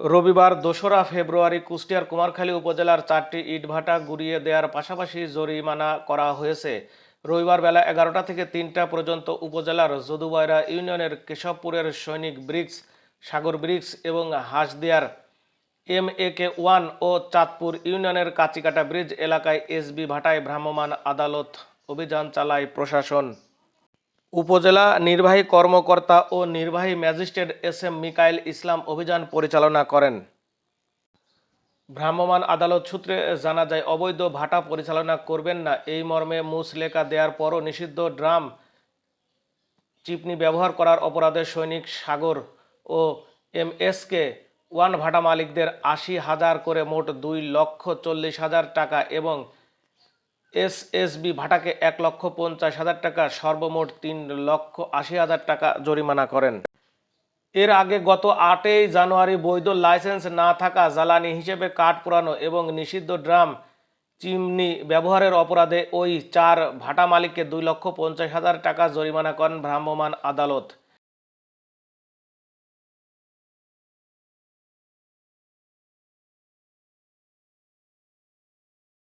রবিবার দোসরা ফেব্রুয়ারি কুষ্টিয়ার কুমারখালী উপজেলার চারটি ইটভাটা গুড়িয়ে দেওয়ার পাশাপাশি জরিমানা করা হয়েছে। রবিবার বেলা এগারোটা থেকে তিনটা পর্যন্ত উপজেলার যদুবাইরা ইউনিয়নের কেশবপুরের সৈনিক ব্রিক্স, সাগর ব্রিক্স এবং হাঁসদিয়ার এম এ কে ওয়ান ও চাঁদপুর ইউনিয়নের কাচিকাটা ব্রিজ এলাকায় এসবি ভাটায় ভ্রাম্যমাণ আদালত অভিযান চালায় প্রশাসন। উপজেলা নির্বাহী কর্মকর্তা ও নির্বাহী magistrate S M Mikail Islam অভিযান পরিচালনা করেন। ভ্রাম্যমাণ আদালত সূত্রে জানা যায়, অবৈধ ভাটা পরিচালনা করবেন না। এই মর্মে মুসলেকা দেওয়ার পরও নিষিদ্ধ ড্রাম চিপনি ব্যবহার করার অপরাধে সৈনিক সাগর ও এম এসকে ওয়ান ভাটা মালিকদের আশি হাজার করে মোট দুই লক্ষ চল্লিশ হাজার টাকা এবং এসএসবি ভাটাকে এক লক্ষ পঞ্চাশ হাজার টাকা, সর্বমোট তিন লক্ষ আশি হাজার টাকা জরিমানা করেন। এর আগে গত আটই জানুয়ারি বৈধ লাইসেন্স না থাকা জ্বালানি হিসেবে কাঠ পোড়ানো এবং নিষিদ্ধ ড্রাম চিমনি ব্যবহারের অপরাধে ওই চার ভাটা মালিককে দুই লক্ষ পঞ্চাশ হাজার টাকা জরিমানা করেন ভ্রাম্যমাণ আদালত।